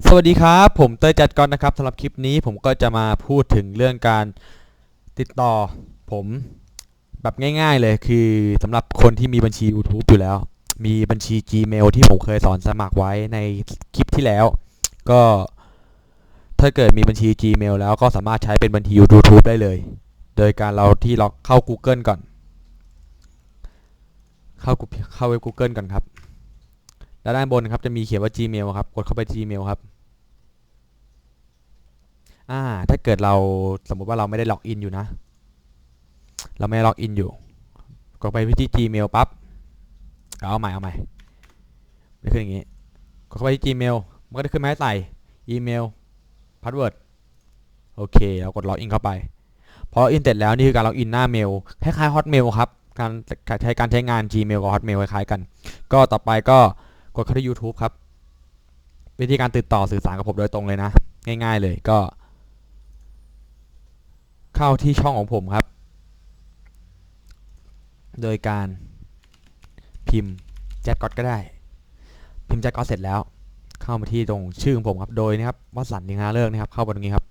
สวัสดีครับ ผมเตยจัดก่อนนะครับสำหรับคลิปนี้ผมก็จะมาพูดถึงเรื่องการติดต่อผมแบบง่าย ๆเลยคือสำหรับคนที่มีบัญชี YouTube อยู่แล้ว มีบัญชี Gmail ที่ผมเคยสอนสมัครไว้ในคลิปที่แล้ว ก็ถ้าเกิดมีบัญชี Gmail แล้วก็สามารถใช้เป็นบัญชี YouTube ได้เลย โดยการเราที่เราเข้า Google ก่อน เข้าเข้าเว็บ Google ก่อนครับ แล้วด้านบนครับจะมีเขียนว่า Gmail ครับ กดเข้าไป Gmail ครับ อ่า ถ้าเกิดเราสมมุติว่าเราไม่ได้ล็อกอินอยู่นะ เราไม่ได้ล็อกอินอยู่ กดไปที่ Gmail ปั๊บ เอาใหม่ เอาใหม่ไม่ขึ้นอย่างงี้ กดเข้าไปที่ Gmail มันก็จะขึ้นมาให้ใส่อีเมล พาสเวิร์ด โอเค เรากดล็อกอินเข้าไป พอล็อกอินเสร็จแล้วนี่คือการล็อกอินหน้าเมล คล้ายๆ Hotmail ครับ การใช้การใช้งาน Gmail กับ Hotmail คล้ายๆกัน ก็ต่อไปก็ กดเข้าที่ YouTube ครับ วิธีการติดต่อสื่อสารกับผมโดยตรงเลยนะ ง่าย ๆเลยก็ เข้าที่ช่องของผมครับ โดยการพิมพ์แจ็คก็ก็ได้ พิมพ์แจ็คก็เสร็จแล้ว เข้ามาที่ตรงชื่อของผมครับ โดยนะครับวัสันต์ลิงฮาเลิกนะครับ เข้าไปตรงนี้ครับ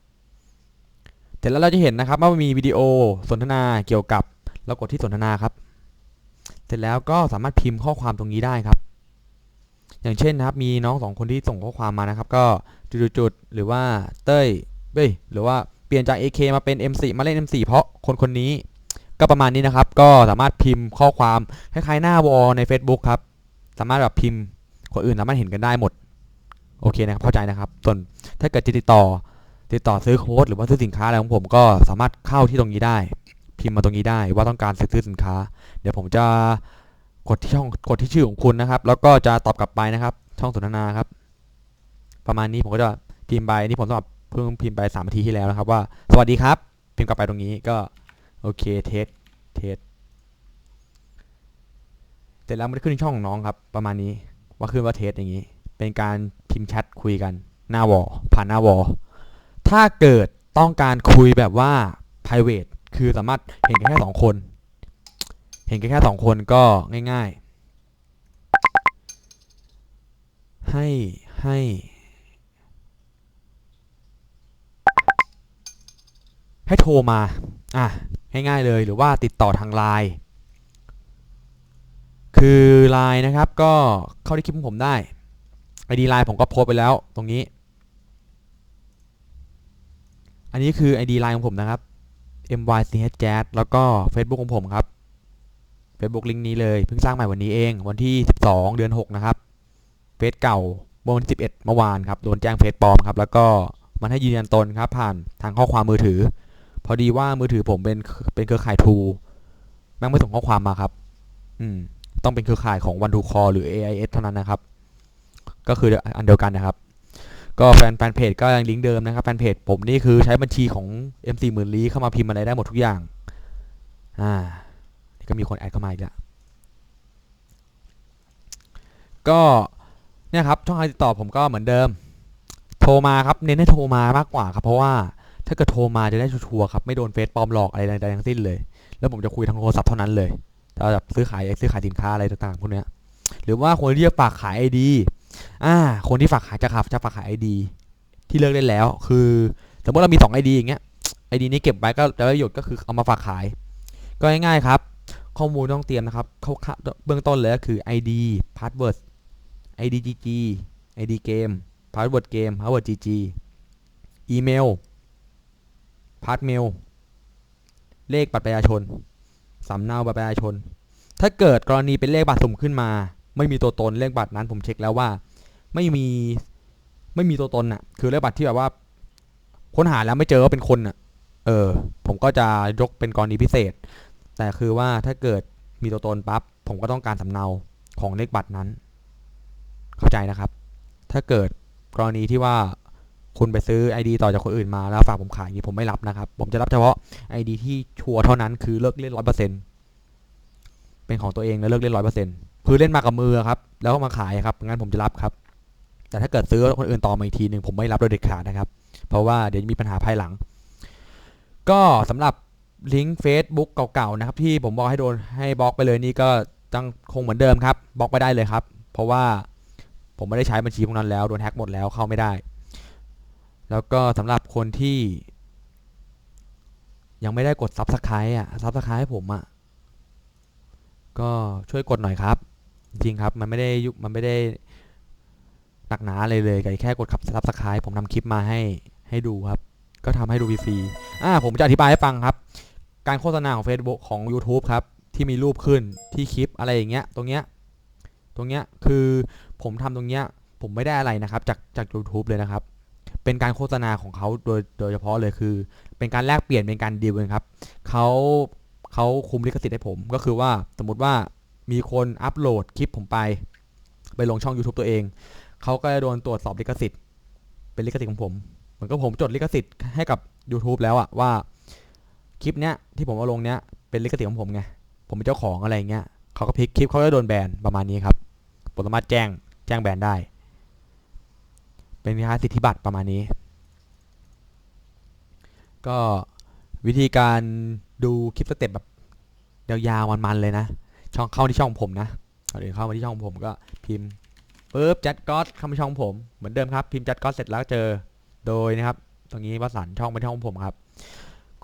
เสร็จแล้วเราจะเห็นนะครับว่ามีวิดีโอสนทนาเกี่ยวกับเรากดที่สนทนาครับ เสร็จแล้วก็สามารถพิมพ์ข้อความตรงนี้ได้ครับ อย่างเช่นนะครับมีน้องสองคนที่ส่งข้อความมานะครับ ก็จุดๆหรือว่าเต้ยเบ้ยหรือว่าเปลี่ยนจาก AK มาเป็น M4 มาเล่น M4 เพราะคนคนนี้ก็ประมาณนี้นะครับ ก็สามารถพิมพ์ข้อความคล้ายๆหน้าวอลใน Facebook ครับ สามารถแบบพิมพ์คนอื่นสามารถเห็นกันได้หมด โอเคนะครับ เข้าใจนะครับ ส่วนถ้าเกิดจะติดต่อ ติดต่อซื้อโค้ดหรือว่าซื้อสินค้าอะไรของผมก็สามารถเข้าที่ตรงนี้ได้ พิมพ์มาตรงนี้ได้ว่าต้องการซื้อสินค้า เดี๋ยวผมจะ กดที่ช่องกดที่ชื่อของคุณนะครับ แล้วก็จะตอบกลับไปนะครับ ช่องสนทนาครับ ประมาณนี้ผมก็จะพิมพ์ไปนี่ผมสำหรับเพิ่งพิมพ์ไปสามนาทีที่แล้วนะครับ ว่า สวัสดีครับ พิมพ์กลับไปตรงนี้ก็โอเคเทสเทสเสร็จแล้วมันจะขึ้นช่องน้องครับ ประมาณนี้ว่าขึ้นว่าเทสอย่างนี้ เป็นการพิมพ์แชทคุยกัน หน้าวอผ่านหน้าวอถ้าเกิดต้องการคุยแบบว่า private คือสามารถเห็นกันแค่สองคน เห็นแค่สองคนก็ง่าย ๆ ให้ให้ให้โทรมา อะ ง่าย ๆ เลย หรือว่าติดต่อทางไลน์ คือไลน์นะครับ ก็เข้าที่คลิปของผมได้ ID ไลน์ผมก็โพสไปแล้วตรงนี้ อันนี้คือ ID ไลน์ของผมนะครับ mych jazz แล้วก็ Facebook ของผมครับ Facebook ลิงก์นี้เลยเพิ่งสร้างใหม่วันนี้เอง วันที่ 12 เดือน 6 นะครับเฟซเก่าเมื่อวันที่ 11 เมื่อวานครับโดนแจ้งเฟซปลอมครับแล้วก็มันให้ยืนยันตนครับผ่านทางข้อความมือถือ พอดีว่ามือถือผมเป็นเป็นเครือข่ายทูแม่งไม่ส่งข้อความมาครับ อืมต้องเป็นเครือข่ายของวันทูคอหรือ AIS เท่านั้นนะครับ ก็คืออันเดียวกันนะครับ ก็แฟนแฟนเพจก็ยังลิงก์เดิมนะครับแฟนเพจผมนี่คือใช้บัญชีของ M4 หมื่นลี้เข้ามาพิมพ์อะไรได้หมดทุกอย่าง อ่า ก็มีคนแอดเข้ามาอีกแล้วก็เนี่ยครับช่องทางติดต่อผมก็เหมือนเดิม โทรมาครับเน้นให้โทรมามากกว่าครับ เพราะว่าถ้าเกิดโทรมาจะได้ชัวร์ครับไม่โดนเฟซปลอมหลอกอะไรใดทั้งสิ้นเลย แล้วผมจะคุยทางโทรศัพท์เท่านั้นเลยจะแบบซื้อขายซื้อขายสินค้าอะไรต่างๆพวกเนี้ยหรือว่าคนที่จะฝากขายไอดีอ่าคนที่ฝากขายจะขับจะฝากขายไอดีที่เลิกได้แล้ว คือสมมติเรามี2 ID อย่างเงี้ย ID นี้เก็บไว้ก็จะประโยชน์ก็คือเอามาฝากขาย ก็ง่ายๆครับ ข้อมูลต้องเตรียมนะครับเขาเบื้องต้นเลยก็คือ ID password ID GG ID เกม password เกม password GG อีเมล passmail เลขบัตรประชาชนสำเนาบัตรประชาชน ถ้าเกิดกรณีเป็นเลขบัตรสุ่มขึ้นมา ไม่มีตัวตนเลขบัตรนั้นผมเช็คแล้วว่า ไม่มีไม่มีตัวตนอะ คือเลขบัตรที่แบบว่า ค้นหาแล้วไม่เจอว่าเป็นคนอะ เออ ผมก็จะยกเป็นกรณีพิเศษ แต่คือว่าถ้าเกิดมีตัวตนปั๊บผมก็ต้องการสำเนาของเลขบัตรนั้น เข้าใจนะครับ ถ้าเกิดกรณีที่ว่าคุณไปซื้อ ID ต่อจากคนอื่นมาแล้วฝากผมขายนี้ผมไม่รับนะครับ ผมจะรับเฉพาะ ID ที่ชัวร์เท่านั้นคือเลิกเล่นร้อยเปอร์เซ็นเป็นของตัวเองแล้วเลิกเล่นร้อยเปอร์เซ็นคือเล่นมากับมือครับ แล้วก็มาขายครับงั้นผมจะรับครับ แต่ถ้าเกิดซื้อคนอื่นต่อมาอีกทีหนึ่งผมไม่รับโดยเด็ดขาดนะครับ เพราะว่าเดี๋ยวจะมีปัญหาภายหลัง ก็สำหรับ ลิงก์ Facebook เก่าๆนะครับที่ผมบอกให้โดนให้บล็อกไปเลยนี่ก็จังคงเหมือนเดิมครับบล็อกไปได้เลยครับ เพราะว่าผมไม่ได้ใช้บัญชีพวกนั้นแล้วโดนแฮ็กหมดแล้วเข้าไม่ได้ แล้วก็สำหรับคนที่ ยังไม่ได้กด Subscribe อะ Subscribe ให้ผมอะก็ช่วยกดหน่อยครับ จริงครับมันไม่ได้ยุมันไม่ได้หนักหนาอะไรเลยก่แค่กดขับ Subscribe ผมทำคลิปมาให้ให้ดูครับ ก็ทำให้ดูฟรีๆอ่าผมจะอธิบายให้ฟังครับ การโฆษณาของ Facebook ของ YouTube ครับ ที่มีรูปขึ้นที่คลิปอะไรอย่างเงี้ย ตรงเนี้ย ตรงเนี้ยคือผมทำตรงเนี้ยผมไม่ได้อะไรนะครับจากจาก YouTube เลยนะครับ เป็นการโฆษณาของเขาโดยโดยเฉพาะเลยคือ เป็นการแลกเปลี่ยนเป็นการดีลกันครับเขาเขาคุมลิขสิทธิ์ให้ผม ก็คือว่าสมมติว่ามีคนอัปโหลดคลิปผมไป ไปลงช่อง YouTube ตัวเอง เขาก็จะโดนตรวจสอบลิขสิทธิ์ เป็นลิขสิทธิ์ของผม เหมือนกับผมจดลิขสิทธิ์ให้กับ YouTube แล้วอะว่า คลิปเนี้ยที่ผมเอาลงเนี้ยเป็นลิขสิทธิ์ของผมไงผมเป็นเจ้าของอะไรเงี้ยเขาก็พลิกคลิปเขาก็โดนแบนประมาณนี้ครับผมสามารถแจ้งแจ้งแบนได้ เป็นค่าสิทธิบัตรประมาณนี้ ก็วิธีการดูคลิปสเต็ปแบบยาวๆมันๆเลยนะ ช่องเข้าที่ช่องผมนะก่อนอื่นเข้ามาที่ช่องผมก็พิมพ์ปุ๊บจัดก๊อตเข้ามาช่องผมเหมือนเดิมครับ พิมพ์จัดก๊อตเสร็จแล้วเจอโดยนะครับ ตรงนี้วสันช่องเป็นช่องผมครับ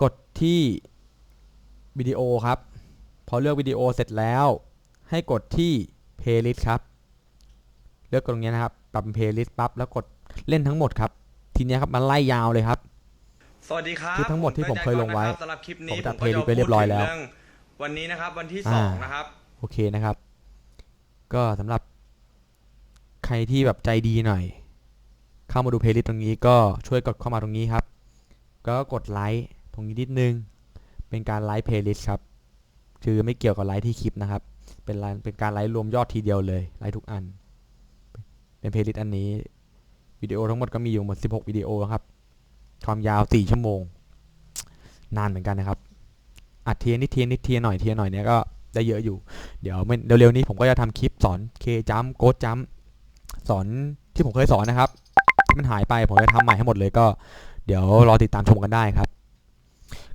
กดที่วิดีโอครับ พอเลือกวิดีโอเสร็จแล้ว ให้กดที่ playlist ครับ เลือกตรงนี้นะครับปรับเป็น playlist ปั๊บแล้วกดเล่นทั้งหมดครับ ทีเนี้ยครับมันไล่ยาวเลยครับ สวัสดีครับคลิปทั้งหมดที่ผมเคยลงไว้สำหรับคลิปนี้ผมจัดก็จะ playlist ไว้เรียบร้อยแล้วพูดถึงเวันนี้นะครับวันที่อ่าสองนะครับ โอเคนะครับ ก็สำหรับใครที่แบบใจดีหน่อย เข้ามาดูเพลย์ลิสต์ตรงนี้ก็ช่วยกดเข้ามาตรงนี้ครับ ก็กดไลค์ต รงนี้นิดนึง เป็นการไลค์เพลย์ลิสต์ครับ คือไม่เกี่ยวกับไลค์ที่คลิปนะครับ เป็นไลน์เป็นการไลค์รวมยอดทีเดียวเลยไลค์ทุกอัน เป็นเพลย์ลิสต์อันนี้วิดีโอทั้งหมดก็มีอยู่หมด 16 วิดีโอครับ ความยาว 4 ชั่วโมง นานเหมือนกันนะครับ อัดเทียนิดเทียนิดเทียหน่อยเทียหน่อยเนี้ยก็ได้เยอะอยู่ เดี๋ยวเร็วๆนี้ผมก็จะทำคลิปสอนเคจัมโกดจัมสอนที่ผมเคยสอนนะครับที่มันหายไปผมจะทำใหม่ให้หมดเลยก็ เดี๋ยวรอติดตามชมกันได้ครับ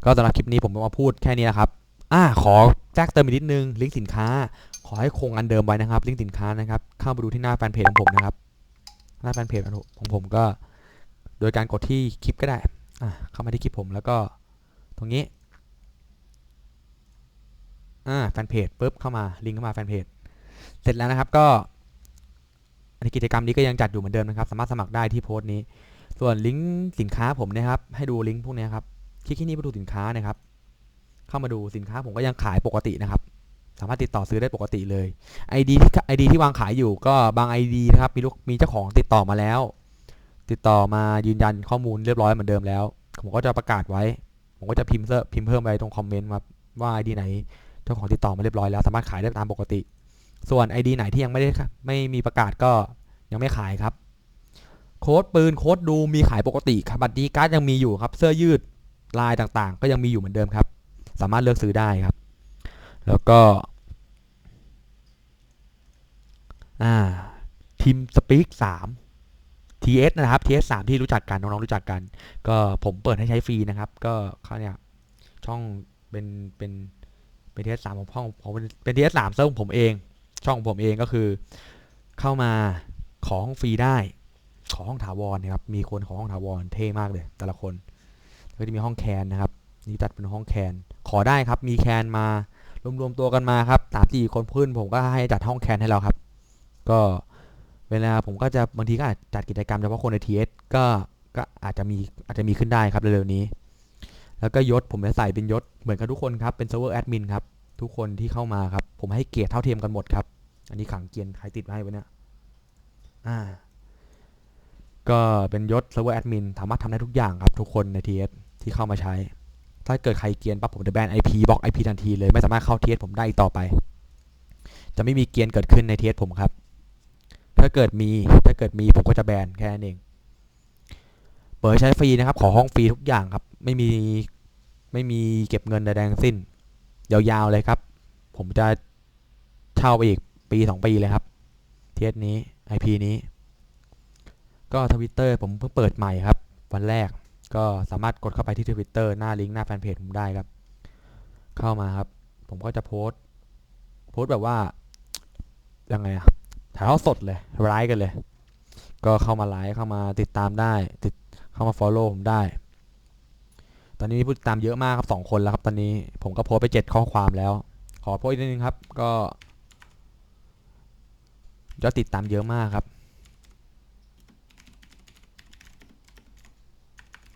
ก็สำหรับคลิปนี้ผมมาพูดแค่นี้นะครับอ่าขอแจ้งเติมอีกนิดนึงลิงก์สินค้า ขอให้คงอันเดิมไว้นะครับ ลิงก์สินค้านะครับ เข้าไปดูที่หน้าแฟนเพจของผมนะครับ หน้าแฟนเพจของผมก็ โดยการกดที่คลิปก็ได้อ่าเข้ามาที่คลิปผมแล้วก็ตรงนี้อ่าแฟนเพจปุ๊บเข้ามาลิงก์เข้ามาแฟนเพจเสร็จแล้วนะครับก็อันกิจกรรมนี้ก็ยังจัดอยู่เหมือนเดิมนะครับ สามารถสมัครได้ที่โพสต์นี้ ส่วนลิงก์สินค้าผมนะครับ ให้ดูลิงก์พวกนี้ครับ คลิกที่นี่ไปดูสินค้านะครับ เข้ามาดูสินค้าผมก็ยังขายปกตินะครับ สามารถติดต่อซื้อได้ปกติเลย ID ที่ ID ที่วางขายอยู่ก็บาง ID นะครับมีลูกมีเจ้าของติดต่อมาแล้ว ติดต่อมายืนยันข้อมูลเรียบร้อยเหมือนเดิมแล้ว ผมก็จะประกาศไว้ ผมก็จะพิมพ์เพิ่มพิมพ์เพิ่มไปตรงคอมเมนต์ครับว่า ID ไหนเจ้าของติดต่อมาเรียบร้อยแล้ว สามารถขายได้ตามปกติ ส่วน ID ไหนที่ยังไม่ได้ไม่มีประกาศก็ยังไม่ขายครับ โค้ดปืนโค้ดดูมีขายปกติครับบัตรดีการ์ดยังมีอยู่ครับเสื้อยืด ลายต่างๆ ก็ยังมีอยู่เหมือนเดิมครับ สามารถเลือกซื้อได้ครับ แล้วก็ทีมสปีกสาม TS นะครับ TS 3ที่รู้จักกัน น้องๆรู้จักกัน ก็ผมเปิดให้ใช้ฟรีนะครับ ก็เขาเนี่ยช่องเป็นเป็นเป็นทีเอสามของห้องผมเป็นทีเอสามเซิร์ฟของผมเอง ช่องของผมเองก็คือ เข้ามาขอห้องฟรีได้ ขอห้องถาวรนะครับ มีคนขอห้องถาวรเท่มากเลย แต่ละคน ก็จะมีห้องแคนนะครับนี่จัดเป็นห้องแคนขอได้ครับมีแคนมารวมๆตัวกันมาครับสามสี่คนพื้นผมก็ให้จัดห้องแคนให้เราครับ ก็เวลาผมก็จะบางทีก็อาจจัดกิจกรรมเฉพาะคนในทีเอสก็ก็อาจจะมีอาจจะมีขึ้นได้ครับเร็วๆนี้ แล้วก็ยศผมจะใส่เป็นยศเหมือนกับทุกคนครับเป็นเซิร์ฟเวอร์แอดมินครับทุกคนที่เข้ามาครับ ผมให้เกียรติเท่าเทียมกันหมดครับ อันนี้ขังเกียร์ใครติดมาให้ไว้เนี่ยอ่า ก็เป็นยศเซิร์ฟเวอร์แอดมินสามารถทำได้ทุกอย่างครับทุกคนใน TS ที่เข้ามาใช้ ถ้าเกิดใครเกียร์ปั๊บผมจะแบน IP บล็อก IP ทันทีเลยไม่สามารถเข้า TS ผมได้อีกต่อไป จะไม่มีเกียร์เกิดขึ้นใน TS ผมครับ ถ้าเกิดมีถ้าเกิดมีผมก็จะแบนแค่นั้นเอง เปิดใช้ฟรีนะครับ ขอห้องฟรีทุกอย่างครับ ไม่มีไม่มีเก็บเงินใดๆทั้งสิ้น ยาวๆเลยครับ ผมจะเช่าไปอีกปีสองปีเลยครับเทสนี้ IP นี้ ก็ทวิตเตอร์ผมเพิ่งเปิดใหม่ครับ วันแรก ก็สามารถกดเข้าไปที่ทวิตเตอร์หน้าลิงก์หน้าแฟนเพจผมได้ครับ เข้ามาครับ ผมก็จะโพสต์ โพสต์แบบว่า ยังไงอะถ่ายทอดสดเลยไลฟ์กันเลย ก็เข้ามาไลฟ์เข้ามาติดตามได้ ติดเข้ามา follow ผมได้ ตอนนี้มีผู้ติดตามเยอะมากครับสองคนแล้วครับตอนนี้ผมก็โพสต์ไปเจ็ดข้อความแล้ว ขอโพสต์อีกนิดนึงครับ ก็ยอดติดตามเยอะมากครับ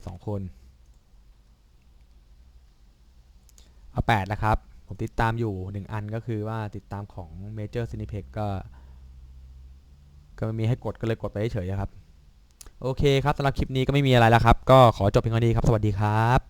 สอง คนเอาแปดแล้วครับ ผมติดตามอยู่หนึ่งอันก็คือว่าติดตามของ Major Cineplex ก็ ก็ไม่มีให้กดก็เลยกดไปเฉยๆครับ โอเคครับสำหรับคลิปนี้ก็ไม่มีอะไรแล้วครับ ก็ขอจบเพียงเท่านี้ครับ สวัสดีครับ